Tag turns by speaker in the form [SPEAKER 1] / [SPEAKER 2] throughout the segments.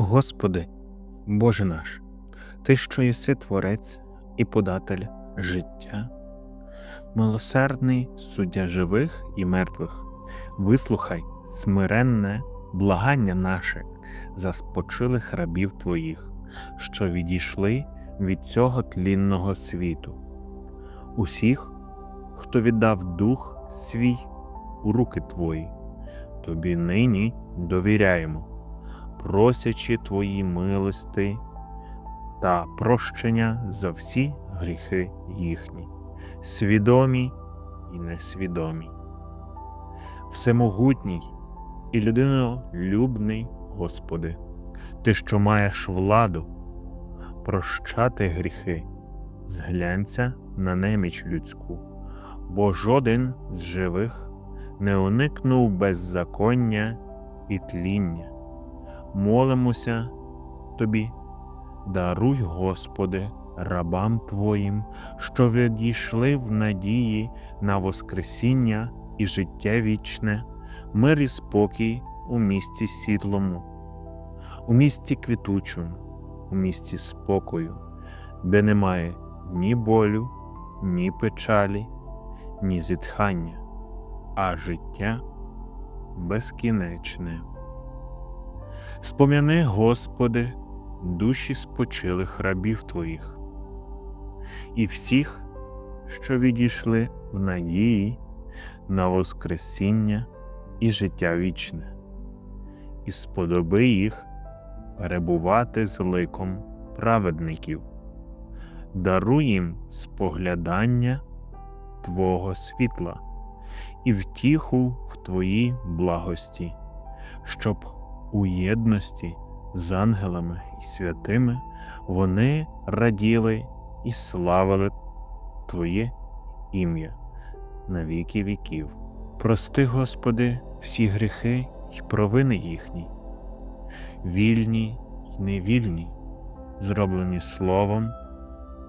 [SPEAKER 1] Господи, Боже наш, Ти, що єси Творець і податель життя, милосердний суддя живих і мертвих, вислухай смиренне благання наше за спочилих рабів Твоїх, що відійшли від цього тлінного світу, усіх, хто віддав дух свій у руки Твої, Тобі нині довіряємо просячи Твої милости та прощення за всі гріхи їхні, свідомі і несвідомі. Всемогутній і людинолюбний Господи, Ти, що маєш владу прощати гріхи, зглянься на неміч людську, бо жоден з живих не уникнув беззаконня і тління молимося Тобі, даруй, Господи, рабам Твоїм, що відійшли в надії на Воскресіння і життя вічне, мир і спокій у місті сідлому, у місті квітучому, у місті спокою, де немає ні болю, ні печалі, ні зітхання, а життя безкінечне. Спом'яни, Господи, душі спочилих рабів Твоїх і всіх, що відійшли в надії на Воскресіння і життя вічне, і сподоби їх перебувати з ликом праведників, даруй їм споглядання Твого світла і втіху в Твоїй благості, щоб у єдності з ангелами і святими вони раділи і славили Твоє ім'я на віки віків. Прости, Господи, всі гріхи й провини їхні, вільні й невільні, зроблені словом,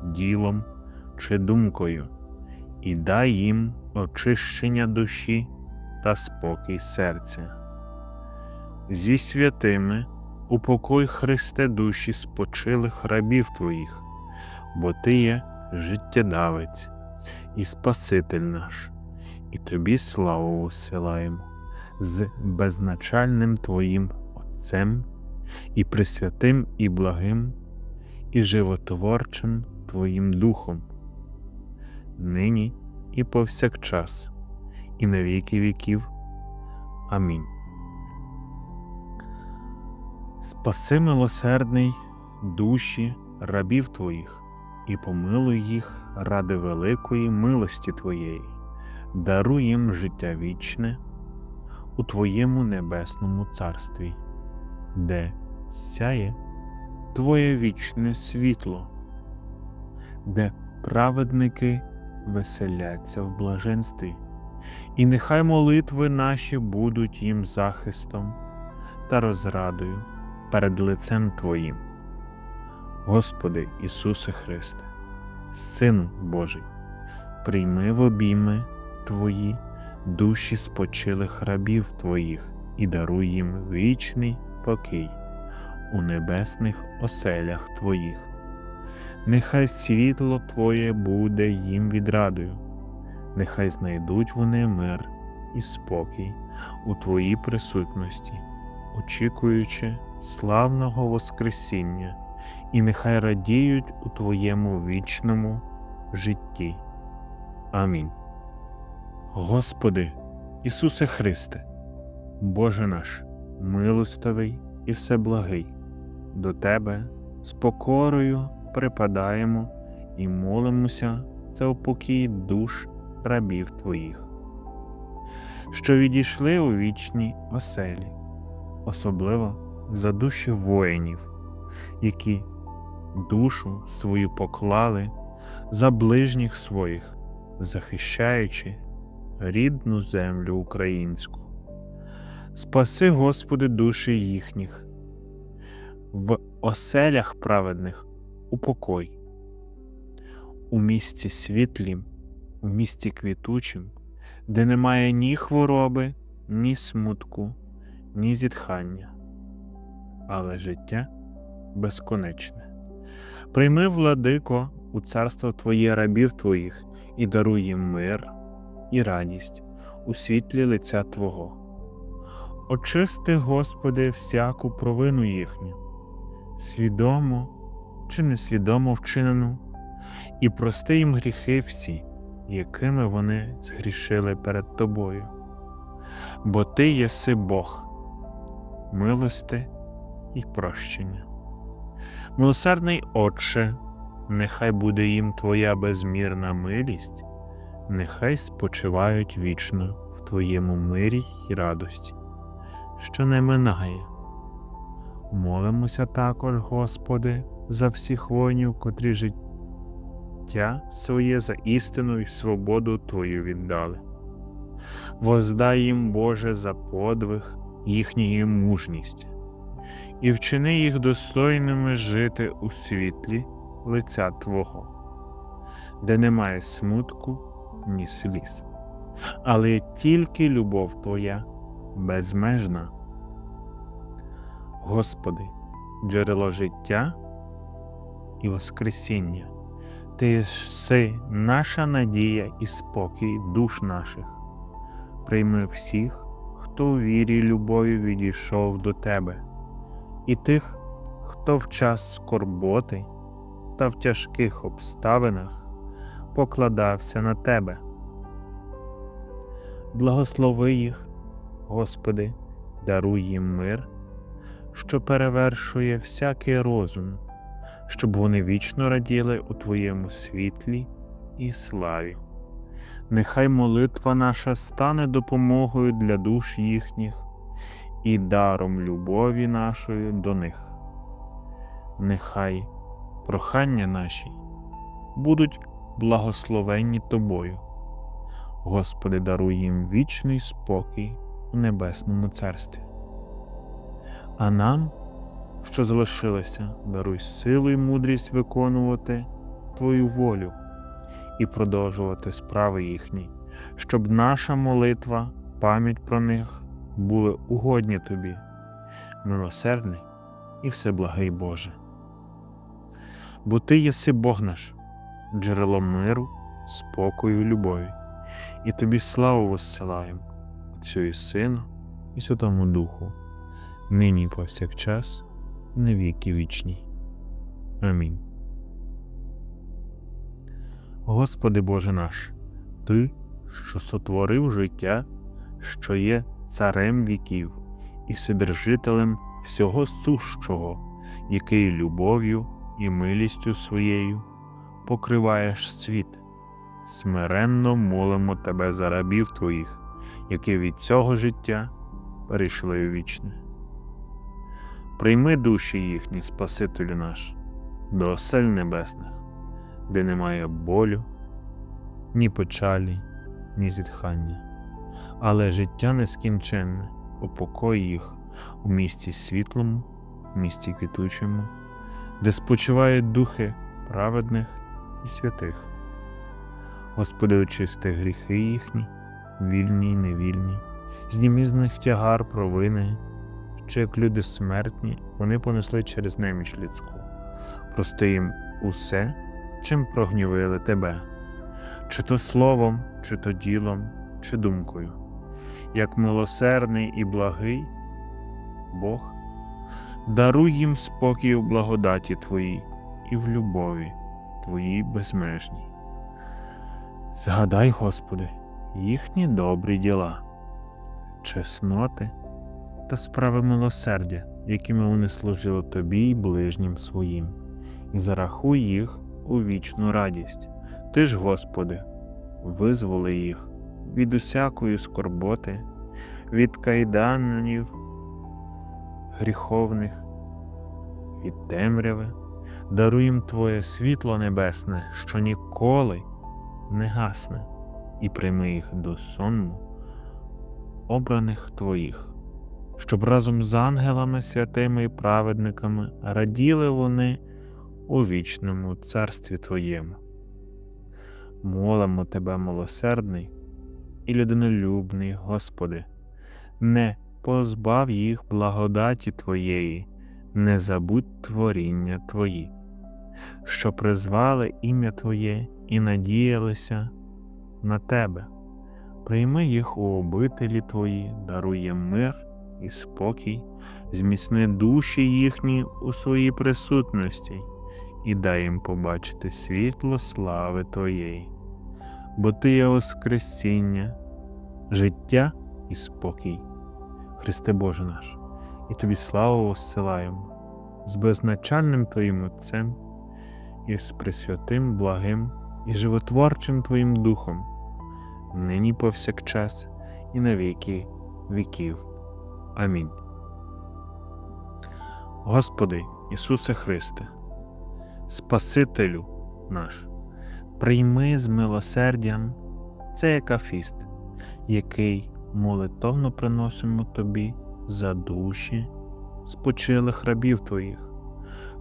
[SPEAKER 1] ділом чи думкою, і дай їм очищення душі та спокій серця зі святими упокой Христе душі спочилих рабів Твоїх, бо Ти є життєдавець і Спаситель наш, і Тобі славу висилаємо з безначальним Твоїм Отцем і Пресвятим і благим, і животворчим Твоїм Духом, нині і повсякчас, і на віки віків. Амінь. Спаси милосердний душі рабів Твоїх і помилуй їх ради великої милості Твоєї, даруй їм життя вічне у Твоєму небесному царстві, де сяє Твоє вічне світло, де праведники веселяться в блаженстві, і нехай молитви наші будуть їм захистом та розрадою перед лицем Твоїм. Господи Ісусе Христе, Син Божий, прийми в обійми Твої душі спочилих рабів Твоїх і даруй їм вічний покій у небесних оселях Твоїх. Нехай світло Твоє буде їм відрадою, нехай знайдуть вони мир і спокій у Твоїй присутності, очікуючи славного Воскресіння, і нехай радіють у Твоєму вічному житті. Амінь. Господи, Ісусе Христе, Боже наш, милостивий і всеблагий, до Тебе з покорою припадаємо і молимося за упокій душ рабів Твоїх, що відійшли у вічні оселі, особливо за душі воїнів, які душу свою поклали за ближніх своїх, захищаючи рідну землю українську. Спаси, Господи, душі їхніх, в оселях праведних упокой, у місті світлім, у місті квітучим, де немає ні хвороби, ні смутку, ні зітхання але життя безконечне. Прийми, владико, у царство Твоє рабів Твоїх і даруй їм мир і радість у світлі лиця Твого. Очисти, Господи, всяку провину їхню, свідомо чи несвідомо вчинену, і прости їм гріхи всі, якими вони згрішили перед Тобою. Бо Ти єси Бог, милости і прощення. Милосердний Отче, нехай буде їм Твоя безмірна милість, нехай спочивають вічно в Твоєму мирі й радості, що не минає. Молимося також, Господи, за всіх воїнів, котрі життя своє за істину й свободу Твою віддали. Воздай їм, Боже, за подвиг їхньої мужність, і вчини їх достойними жити у світлі лиця Твого, де немає смутку ні сліз, але тільки любов Твоя безмежна. Господи, джерело життя і Воскресіння, Ти си наша надія і спокій душ наших. Прийми всіх, хто у вірі любові відійшов до Тебе, і тих, хто в час скорботи та в тяжких обставинах покладався на Тебе. Благослови їх, Господи, даруй їм мир, що перевершує всякий розум, щоб вони вічно раділи у Твоєму світлі і славі. Нехай молитва наша стане допомогою для душ їхніх і даром любові нашої до них. Нехай прохання наші будуть благословенні Тобою. Господи, даруй їм вічний спокій у Небесному Царстві. А нам, що залишилося, даруй силу й мудрість виконувати Твою волю і продовжувати справи їхні, щоб наша молитва, пам'ять про них були угодні Тобі, милосердний і всеблагий Боже. Бо Ти єси Бог наш, джерело миру, спокою і любові, і Тобі славу воссилаємо, Отцю і Сину, і Святому Духу, нині і повсякчас, і на віки вічні. Амінь. Господи Боже наш, Ти, що сотворив життя, що є царем віків і вседержителем всього сущого, який любов'ю і милістю своєю покриваєш світ. Смиренно молимо Тебе за рабів Твоїх, які від цього життя перейшли у вічне. Прийми душі їхні, Спасителю наш, до осель небесних, де немає болю, ні печалі, ні зітхання, але життя нескінченне, упокой їх у місті світлому, місті квітучому, де спочивають духи праведних і святих. Господи, очисти гріхи їхні, вільні й невільні, зніми з них тягар провини, що як люди смертні, вони понесли через неміч людську. Прости їм усе, чим прогнівили тебе, чи то словом, чи то ділом, чи думкою, як милосердний і благий Бог, даруй їм спокій у благодаті Твоїй і в любові Твоїй безмежній. Згадай, Господи, їхні добрі діла, чесноти та справи милосердя, якими вони служили Тобі й ближнім своїм, і зарахуй їх у вічну радість. Ти ж, Господи, визволи їх від усякої скорботи, від кайданів гріховних, від темряви, даруй їм Твоє світло небесне, що ніколи не гасне, і прийми їх до сонму, обраних Твоїх, щоб разом з ангелами, святими і праведниками раділи вони у вічному царстві Твоєму. Молимо Тебе, милосердний і людинолюбний, Господи, не позбав їх благодаті Твоєї, не забудь творіння Твої, що призвали ім'я Твоє і надіялися на Тебе. Прийми їх у обителі Твої, дарує мир і спокій, зміцни душі їхні у своїй присутності і дай їм побачити світло слави Твоєї, бо Ти є Воскресіння, життя і спокій. Христе Боже наш, і Тобі славу воссилаємо з безначальним Твоїм Отцем і з Пресвятим, благим і животворчим Твоїм Духом, нині повсякчас і на віки віків. Амінь. Господи Ісусе Христе, Спасителю наш, прийми з милосердям цей акафіст, який молитовно приносимо Тобі за душі спочилих рабів Твоїх,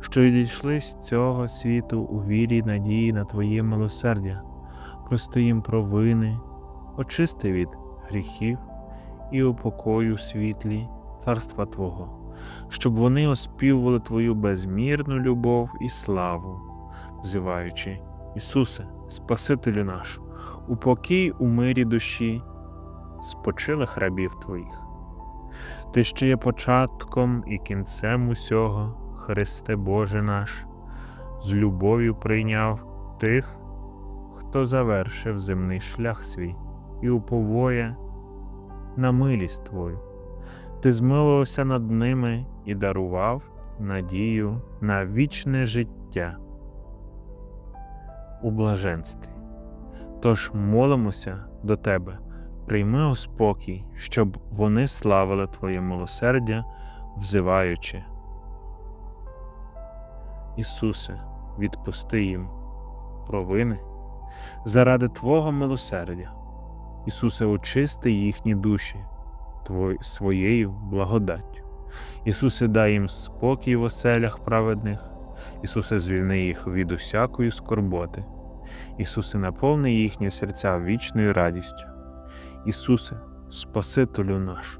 [SPEAKER 1] що відійшли з цього світу у вірі й надії на Твоє милосердя, прости їм провини, очисти від гріхів і упокою світлі царства Твого, щоб вони оспівували Твою безмірну любов і славу, взиваючи, Ісусе, Спасителю наш, упокій у мирі душі спочилих рабів Твоїх. Ти ще є початком і кінцем усього, Христе Боже наш, з любов'ю прийняв тих, хто завершив земний шлях свій і уповоє на милість Твою. Ти змилувався над ними і дарував надію на вічне життя у блаженстві. Тож молимося до Тебе, прийми у спокій, щоб вони славили Твоє милосердя, взиваючи. Ісусе, відпусти їм провини заради Твого милосердя. Ісусе, очисти їхні душі Твой, своєю благодаттю. Ісусе, дай їм спокій в оселях праведних. Ісусе, звільни їх від усякої скорботи. Ісусе, наповни їхні серця вічною радістю. Ісусе, Спасителю наш,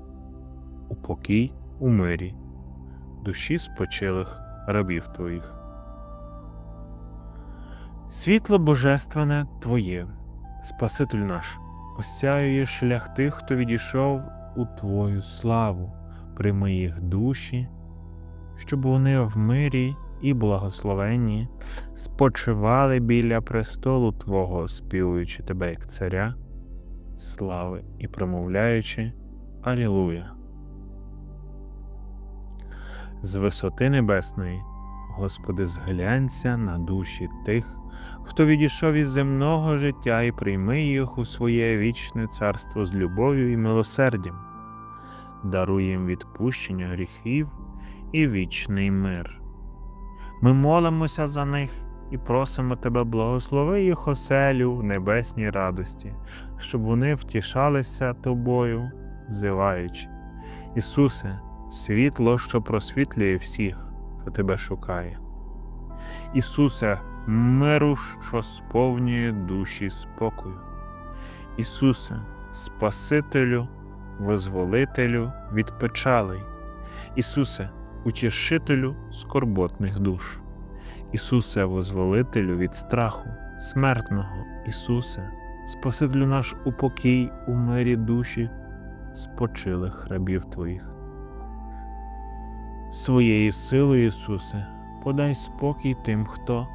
[SPEAKER 1] упокій у мирі, душі спочилих рабів Твоїх. Світло Божественне Твоє, Спаситель наш, осяює шлях тих, хто відійшов у Твою славу, прийми їх душі, щоб вони в мирі і благословенні спочивали біля престолу Твого, співуючи Тебе як царя, слави і промовляючи Алілуя. З висоти небесної, Господи, зглянься на душі тих, хто відійшов із земного життя і прийми їх у своє вічне царство з любов'ю і милосердям, даруй їм відпущення гріхів і вічний мир. Ми молимося за них і просимо Тебе, благослови їх оселю в небесній радості, щоб вони втішалися Тобою, взиваючи. Ісусе, світло, що просвітлює всіх, хто Тебе шукає. Ісусе, миру, що сповнює душі спокою. Ісусе, Спасителю, Визволителю від печалей. Ісусе, утішителю скорботних душ. Ісусе, Возволителю від страху, смертного, Ісусе, Спасителю наш упокій у мирі душі спочилих рабів Твоїх. Своєю силою, Ісусе, подай спокій тим, хто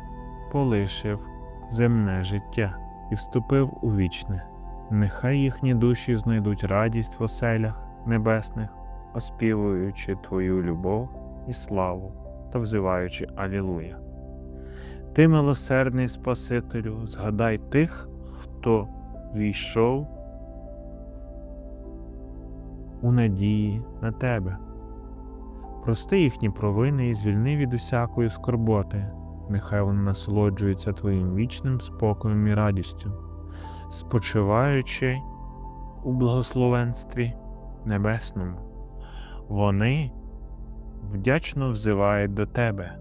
[SPEAKER 1] полишив земне життя і вступив у вічне. Нехай їхні душі знайдуть радість в оселях небесних, оспівуючи Твою любов і славу та взиваючи Алілуя. Ти, милосердний Спасителю, згадай тих, хто війшов у надії на Тебе. Прости їхні провини і звільни від усякої скорботи, нехай вони насолоджуються Твоїм вічним спокоєм і радістю, спочиваючи у благословенстві небесному. Вони вдячно взивають до Тебе,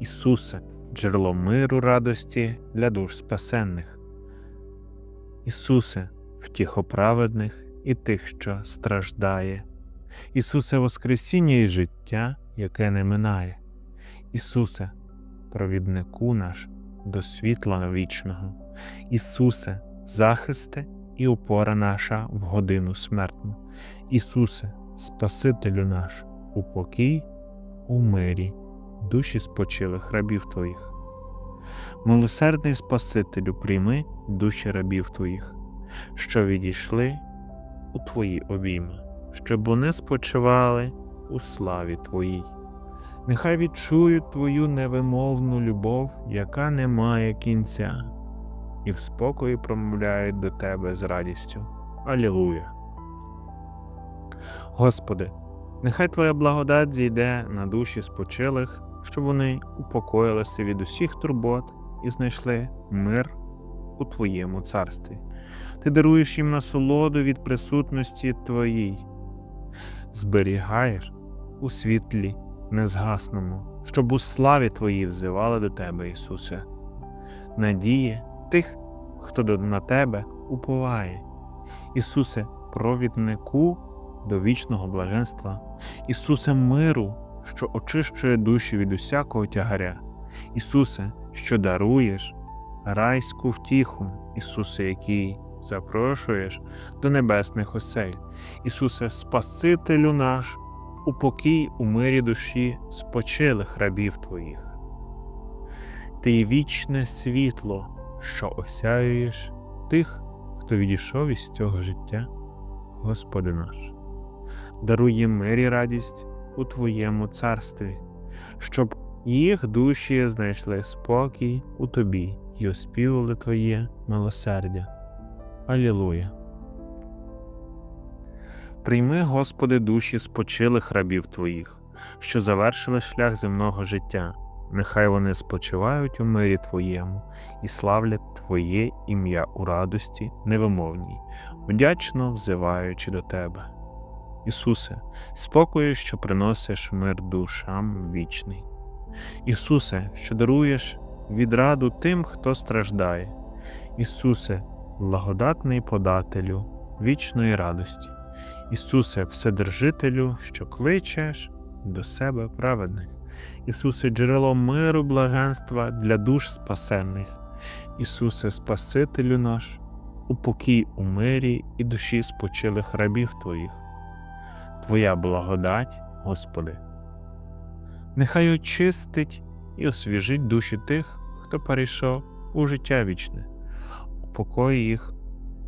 [SPEAKER 1] Ісусе, джерело миру радості для душ спасенних. Ісусе, втіхоправедних і тих, що страждає. Ісусе, Воскресіння і життя, яке не минає. Ісусе, провіднику наш до світла вічного. Ісусе, захисте і опора наша в годину смертну. Ісусе, Спасителю наш, упокій у мирі, душі спочилих рабів Твоїх. Милосердний Спасителю, прийми душі рабів Твоїх, що відійшли у Твої обійми, щоб вони спочивали у славі Твоїй. Нехай відчують Твою невимовну любов, яка не має кінця, і в спокої промовляють до Тебе з радістю. Алілуя. Господи, нехай Твоя благодать зійде на душі спочилих, щоб вони упокоїлися від усіх турбот і знайшли мир у Твоєму царстві. Ти даруєш їм насолоду від присутності Твоїй, зберігаєш у світлі незгасному, щоб у славі Твоїй взивали до Тебе, Ісусе. Надії тих, хто на Тебе уповає. Ісусе, провіднику до вічного блаженства, Ісусе миру, що очищує душі від усякого тягаря, Ісусе, що даруєш райську втіху, Ісусе, який запрошуєш до небесних осель, Ісусе, Спасителю наш, упокій у мирі душі спочилих рабів Твоїх. Ти вічне світло, що осяюєш тих, хто відійшов із цього життя, Господи наш. Даруй їм мир і радість у Твоєму царстві, щоб їх душі знайшли спокій у Тобі і оспівали Твоє милосердя. Алілуя. Прийми, Господи, душі спочилих рабів Твоїх, що завершили шлях земного життя. Нехай вони спочивають у мирі Твоєму і славлять Твоє ім'я у радості невимовній, вдячно взиваючи до Тебе. Ісусе, спокою, що приносиш мир душам вічний. Ісусе, що даруєш відраду тим, хто страждає. Ісусе, благодатний подателю вічної радості. Ісусе, Вседержителю, що кличеш до себе праведних. Ісусе, джерело миру, блаженства для душ спасенних. Ісусе, Спасителю наш, упокій у мирі і душі спочилих рабів Твоїх. Твоя благодать, Господи. Нехай очистить і освіжить душі тих, хто перейшов у життя вічне, упокой їх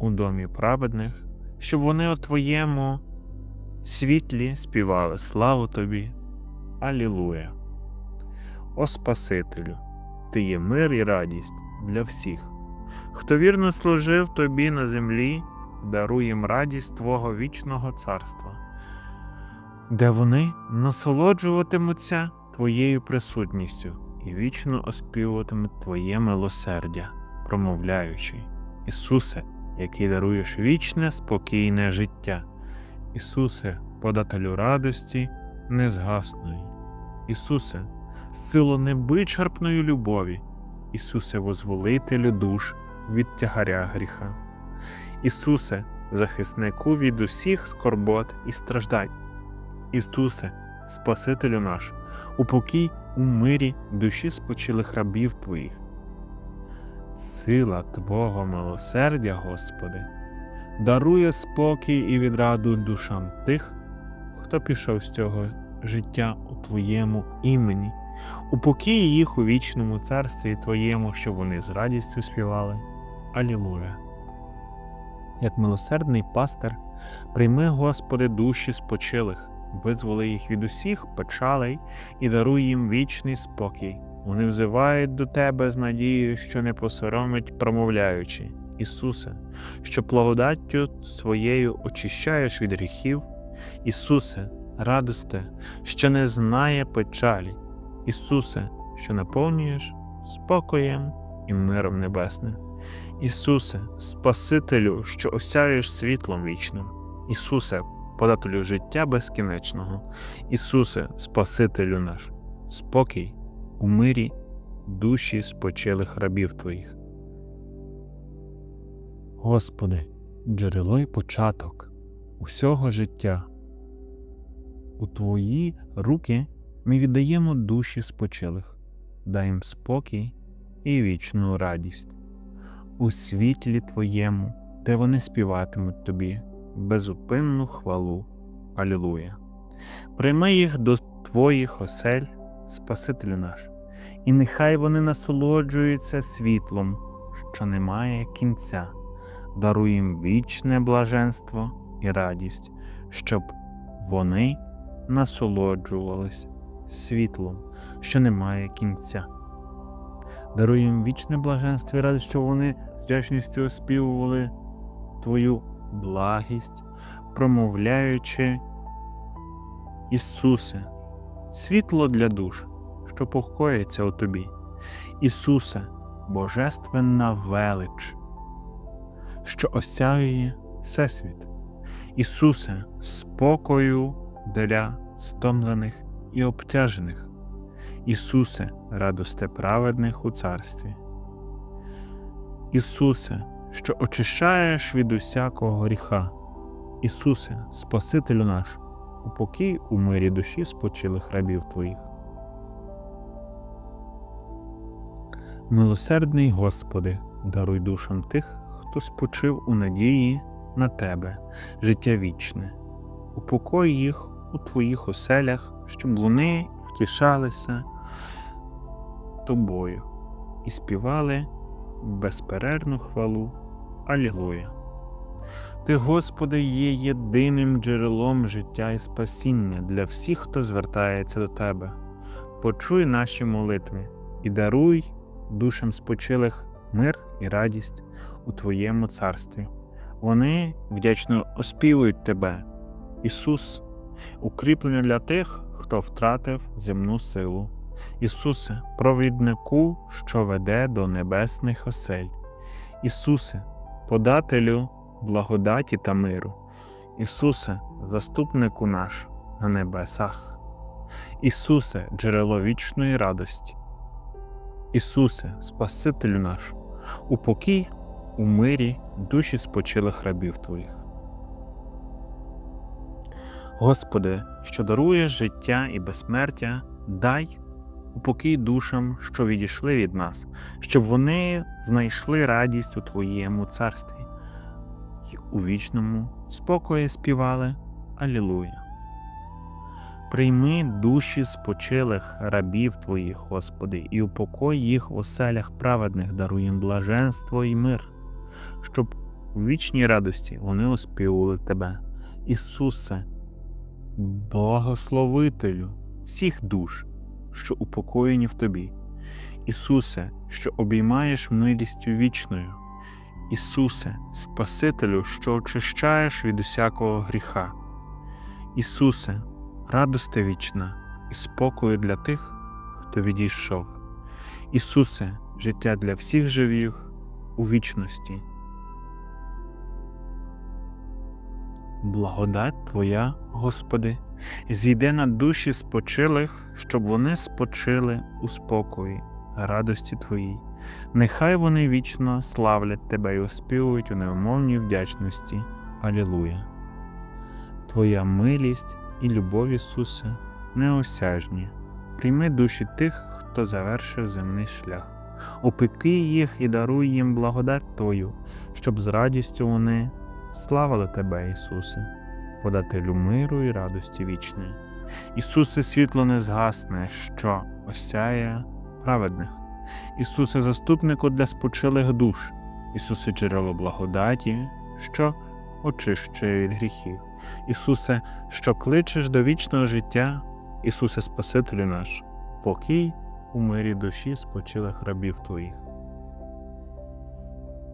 [SPEAKER 1] у домі праведних, щоб вони у Твоєму світлі співали славу Тобі. Алілуя. О Спасителю, Ти є мир і радість для всіх, хто вірно служив Тобі на землі, даруй їм радість Твого вічного царства, де вони насолоджуватимуться Твоєю присутністю і вічно оспівуватимуть Твоє милосердя, промовляючи, Ісусе, який даруєш вічне спокійне життя, Ісусе, подателю радості незгасної, Ісусе, сило невичерпної любові, Ісусе, возволителю душ від тягаря гріха, Ісусе, захиснику від усіх скорбот і страждань, Ісусе, Спасителю наш, упокій у мирі душі спочилих рабів Твоїх. Сила Твого милосердя, Господи, дарує спокій і відраду душам тих, хто пішов з цього життя у Твоєму імені, упокій їх у вічному царстві Твоєму, щоб вони з радістю співали. Алілуя. Як милосердний пастир, прийми, Господи, душі спочилих, визволи їх від усіх печалей і даруй їм вічний спокій. Вони взивають до Тебе з надією, що не посоромить, промовляючи, Ісусе, що благодаттю своєю очищаєш від гріхів, Ісусе, радосте, що не знає печалі, Ісусе, що наповнюєш спокоєм і миром небесним. Ісусе, Спасителю, що осяєш світлом вічним, Ісусе, подателю життя безкінечного, Ісусе, Спасителю наш, спокій у мирі душі спочилих рабів Твоїх. Господи, джерело й початок усього життя. У Твої руки ми віддаємо душі спочилих, дай їм спокій і вічну радість. У світлі Твоєму, де вони співатимуть Тобі безупинну хвалу. Алілуя. Прийми їх до Твоїх осель, Спасителю наш, і нехай вони насолоджуються світлом, що не має кінця, даруй їм вічне блаженство і радість, щоб вони насолоджувались світлом, що не має кінця. Даруй їм вічне блаженство і радість, щоб вони з вдячністю оспівували Твою благість, промовляючи Ісусе, світло для душ, що покоїться у Тобі. Ісусе, Божественна велич, що осяює Всесвіт. Ісусе, спокою для стомлених і обтяжених. Ісусе, радосте праведних у царстві. Ісусе, що очищаєш від усякого гріха. Ісусе, Спасителю наш, упокій у мирі душі спочилих рабів Твоїх. Милосердний Господи, даруй душам тих, хто спочив у надії на Тебе, життя вічне, упокой їх у Твоїх оселях, щоб вони втішалися Тобою і співали безперервну хвалу. Алілуя. Ти, Господи, є єдиним джерелом життя і спасіння для всіх, хто звертається до Тебе. Почуй наші молитви і даруй душам спочилих мир і радість у Твоєму царстві. Вони вдячно оспівують Тебе, Ісус, укріплення для тих, хто втратив земну силу. Ісусе, провіднику, що веде до небесних осель. Ісусе, подателю благодаті та миру. Ісусе, заступнику наш на небесах. Ісусе, джерело вічної радості. Ісусе, Спасителю наш, упокій у мирі душі спочилих рабів Твоїх. Господи, що даруєш життя і безсмертя, дай упокій душам, що відійшли від нас, щоб вони знайшли радість у Твоєму царстві. Й у вічному спокої співали. Алілуя. Прийми душі спочилих рабів Твоїх, Господи, і упокой їх в оселях праведних, даруй їм блаженство і мир, щоб у вічній радості вони оспівували Тебе, Ісусе, благословителю всіх душ, що упокоєні в Тобі, Ісусе, що обіймаєш милістю вічною. Ісусе, Спасителю, що очищаєш від усякого гріха. Ісусе, радости вічна і спокою для тих, хто відійшов. Ісусе, життя для всіх живих у вічності. Благодать Твоя, Господи, зійде на душі спочилих, щоб вони спочили у спокої, радості Твоїй. Нехай вони вічно славлять Тебе і оспівують у невмовній вдячності. Алілуя. Твоя милість і любов, Ісусе, неосяжні. Прийми душі тих, хто завершив земний шлях. Опеки їх і даруй їм благодать Твою, щоб з радістю вони славили Тебе, Ісусе, подателю миру і радості вічної. Ісусе, світло не згасне, що осяє праведних. Ісусе, заступнику для спочилих душ, Ісусе, джерело благодаті, що очищує від гріхів, Ісусе, що кличеш до вічного життя, Ісусе, Спасителю наш, покій у мирі душі спочилих рабів Твоїх.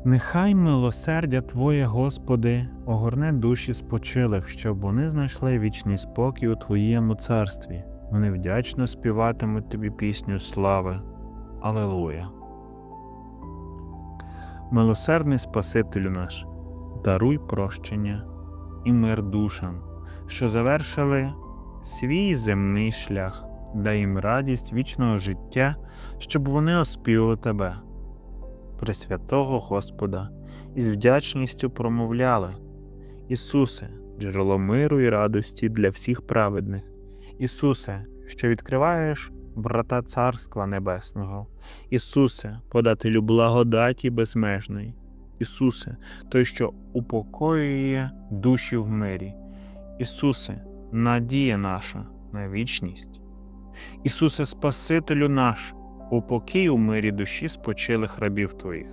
[SPEAKER 1] Нехай милосердя Твоє, Господи, огорне душі спочилих, щоб вони знайшли вічний спокій у Твоєму царстві. Вони вдячно співатимуть Тобі пісню слави. Алелуя. Милосердний Спасителю наш, даруй прощення і мир душам, що завершили свій земний шлях, дай їм радість вічного життя, щоб вони оспівали Тебе, Пресвятого Господа, і з вдячністю промовляли Ісусе, джерело миру і радості для всіх праведних, Ісусе, що відкриваєш врата Царства Небесного. Ісусе, подателю благодаті безмежної. Ісусе, той, що упокоює душі в мирі. Ісусе, надія наша на вічність. Ісусе, Спасителю наш, упокій у мирі душі спочилих рабів Твоїх.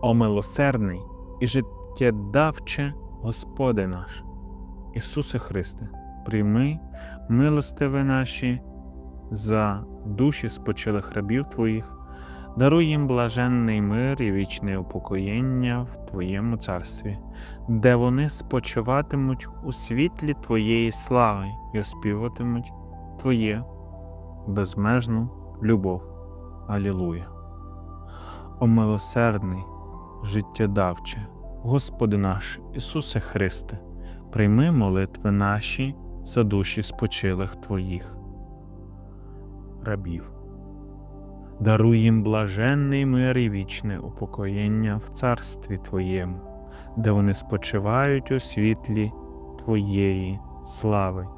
[SPEAKER 1] О милосердний і життєдавче Господи наш, Ісусе Христе, прийми милостиве наші за душі спочилих рабів Твоїх, даруй їм блаженний мир і вічне упокоєння в Твоєму царстві, де вони спочиватимуть у світлі Твоєї слави і оспіватимуть Твоє безмежну любов. Алілуя. О милосердний, життєдавче, Господи наш Ісусе Христе, прийми молитви наші за душі спочилих Твоїх рабів. Даруй їм блаженний мир і вічне упокоєння в царстві Твоєму, де вони спочивають у світлі Твоєї слави,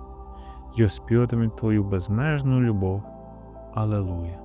[SPEAKER 1] й оспіватимуть Твою безмежну любов. Алелуя.